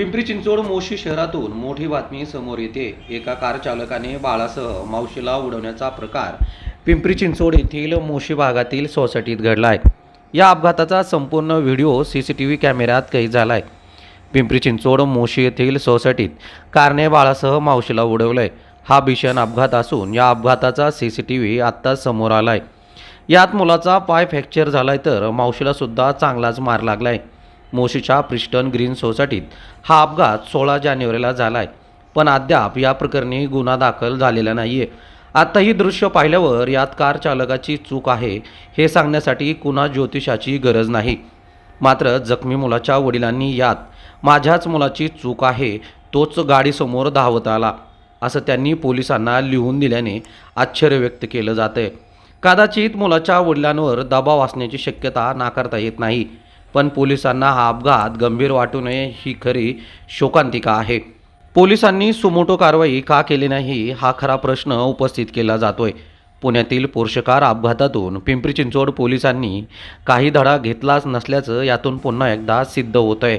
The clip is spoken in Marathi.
पिंपरी चिंचवड मोशी शहरातून मोठी बातमी समोर येते. एका कार चालकाने बाळासह मावशीला उडवण्याचा प्रकार पिंपरी चिंचवड येथील मोशी भागातील सोसायटीत घडला आहे या अपघाताचा संपूर्ण video C C T V कॅमेऱ्यात कैद झाला आहे पिंपरी चिंचवड मोशी येथील सोसायटीत कारने बाळासह मावशीला उडवलंय. हा भीषण अपघात असून या अपघाताचा सी सी टी व्ही आत्ताच समोर आला आहे यात मुलाचा पाय फ्रॅक्चर झालाय तर मावशीला सुद्धा चांगलाच मार लागलाय. मोशीच्या प्रिस्टन ग्रीन सोसायटीत. हा अपघात सोळा जानेवारीला झाला आहे पण अद्याप या प्रकरणी गुन्हा दाखल झालेला नाही आहे ही दृश्य पाहिल्यावर यात कार चालकाची चूक आहे हे सांगण्यासाठी कुणा ज्योतिषाची गरज नाही. मात्र जखमी मुलाच्या वडिलांनी यात माझ्याच मुलाची चूक आहे तोच गाडीसमोर धावत आला असं त्यांनी पोलिसांना लिहून दिल्याने आश्चर्य व्यक्त केलं जातं कदाचित मुलाच्या वडिलांवर दबाव असण्याची शक्यता नाकारता येत नाही. पण पोलिसांना हा अपघात गंभीर वाटू नये ही खरी शोकांतिका आहे. पोलिसांनी सुमोटो कारवाई का केली नाही हा खरा प्रश्न उपस्थित केला जातोय. पुण्यातील पोर्शकार अपघातातून पिंपरी चिंचवड पोलिसांनी काही धडा घेतलाच नसल्याचं यातून पुन्हा एकदा सिद्ध होत आहे